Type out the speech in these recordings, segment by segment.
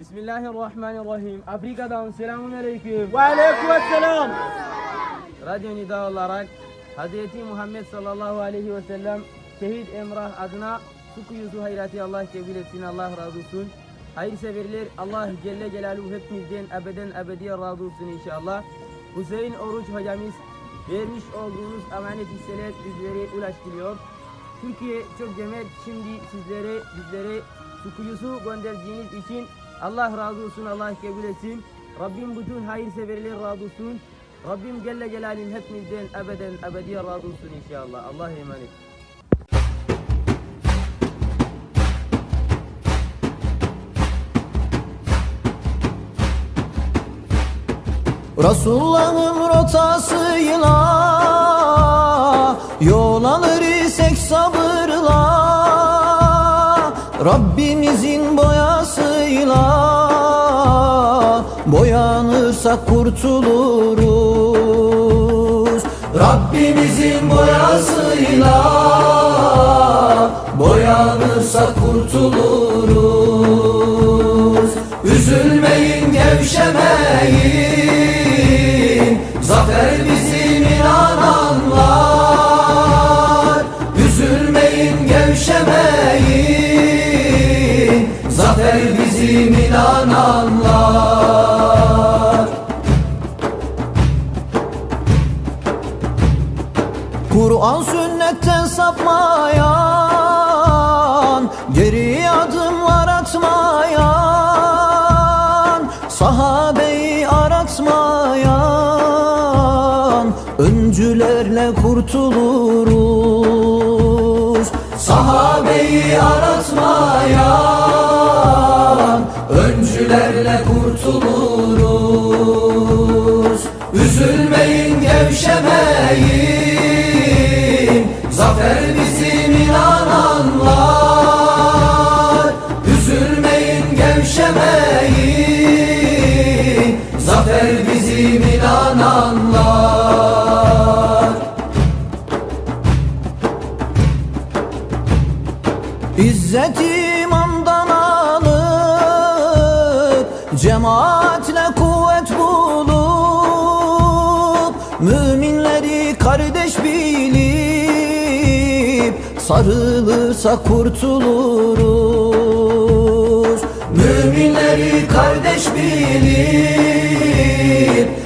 Bismillahirrahmanirrahim. Afrika'dan selamun aleyküm. Ve aleykümselam. Radyo Nida olarak Hz. Muhammed sallallahu aleyhi ve sellem Şehit Emrah adına su kuyusu hayrati Allah kabul etsin Allah razı olsun. Hayırseverler Allah Celle Celaluhu hepimizden ebeden ebediye razı olsun inşallah. Hüseyin Oruç hocamız vermiş olduğunuz emanet hisseler bizlere ulaştırıyor. Türkiye çok cömert şimdi sizlere bizlere su kuyusu gönderdiğiniz için Allah razı olsun Allah kabul etsin. Rabbim bütün hayırseverler razı olsun. Rabbim Celle Celaluhu hepimizden ebeden ebediye razı olsun inşallah. Allah'a emanet. Resulullah'ın rotasıyla Yol alır isek sabırla Rabbimizin boyasıyla Boyanırsak kurtuluruz. Rabbimizin boyasıyla Boyanırsak kurtuluruz. Üzülmeyin gevşemeyin Zafer bizim inananlar. Üzülmeyin gevşemeyin Zafer bizim inananlar Kur'an sünnetten sapmayan Geri adımlar atmayan Sahabeyi aratmayan Öncülerle kurtuluruz. Sahabeyi aratmayan Öncülerle kurtuluruz İzzet imandan alıp Cemaatle kuvvet bulup Müminleri kardeş bilip Sarılırsa kurtuluruz. Müminleri kardeş bilip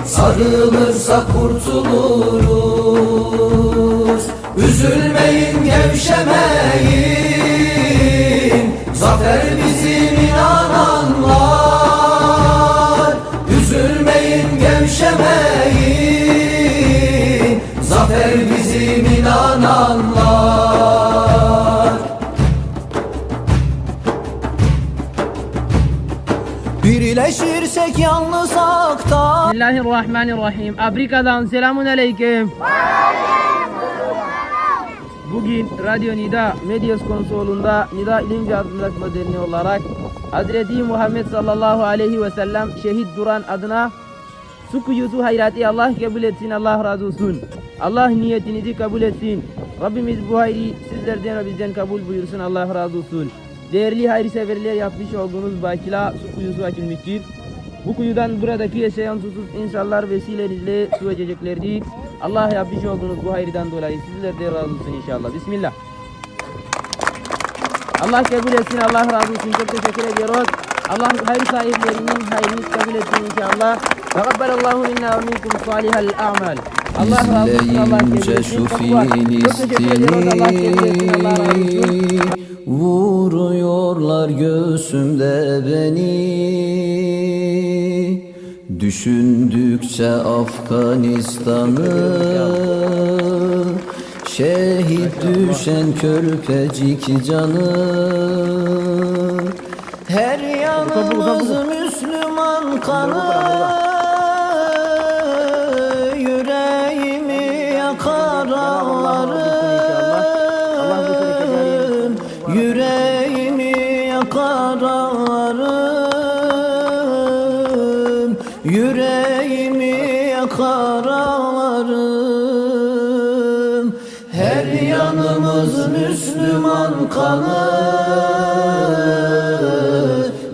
Sarılırsa kurtuluruz. Üzülmeyin gevşemeyin Zafer bizim inananlar Üzülmeyin gevşemeyin Zafer bizim inananlar Birleşirsek yalnız hakta Bismillahirrahmanirrahim. Afrika'dan selamun aleyküm. Bugün Radyo Nida Medyas konsolunda Nida İlim ve Aydınlatma Derneği olarak Hazreti Muhammed sallallahu aleyhi ve sellem şehit duran adına su kuyusu hayrati Allah kabul etsin Allah razı olsun. Allah niyetinizi kabul etsin. Rabbimiz bu hayrı sizlerden ve bizden kabul buyursun Allah razı olsun. Değerli hayırseverler yapmış olduğunuz bakila su kuyusu açılmıştır. Bu kuyudan buradaki yaşayan susuz insanlar vesilenizle su içeceklerdir. Allah yapmış olduğunuz bu hayırdan dolayı sizler de razı olsun inşallah. Bismillah. Allah kabul etsin, Allah razı olsun. Çok teşekkür ediyoruz. Allah hayır sahiplerinin hayrını kabul etsin inşallah. Ve teşekkür ediyoruz. Allah kabul etsin, Allah razı olsun. Filistini Vuruyorlar göğsümde beni Düşündükçe Afganistan'ı Şehit düşen körpecik canı Her yanımız Müslüman kanı Yüreğimi yakar ağlarım. Her yanımız Müslüman kanı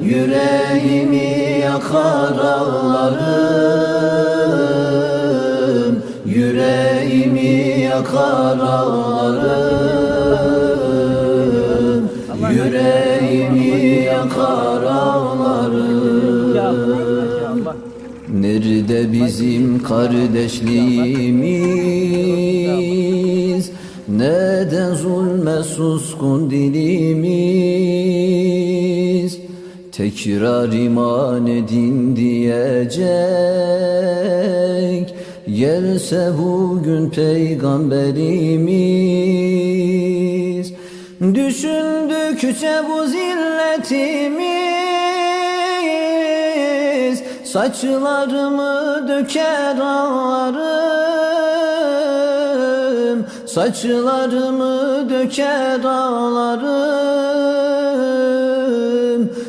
Yüreğimi yakar ağlarım. Yüreğimi yakar ağlarım. Yüreğimi yakar ağlarım Nerede bizim kardeşliğimiz? Neden zulme suskun dilimiz? Tekrar iman edin diyecek. Gelse bugün peygamberimiz. Düşündükçe bu zilletimiz Saçlarımı döker ağlarım. Saçlarımı döker ağlarım.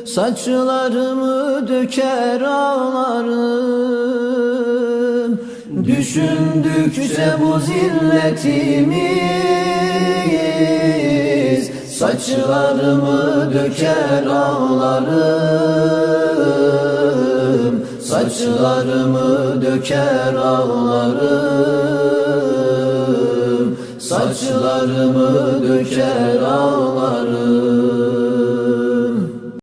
Saçlarımı döker ağlarım. Düşündükçe bu zilletimiz. Saçlarımı döker ağlarım Saçlarımı döker ağlarım. Saçlarımı döker ağlarım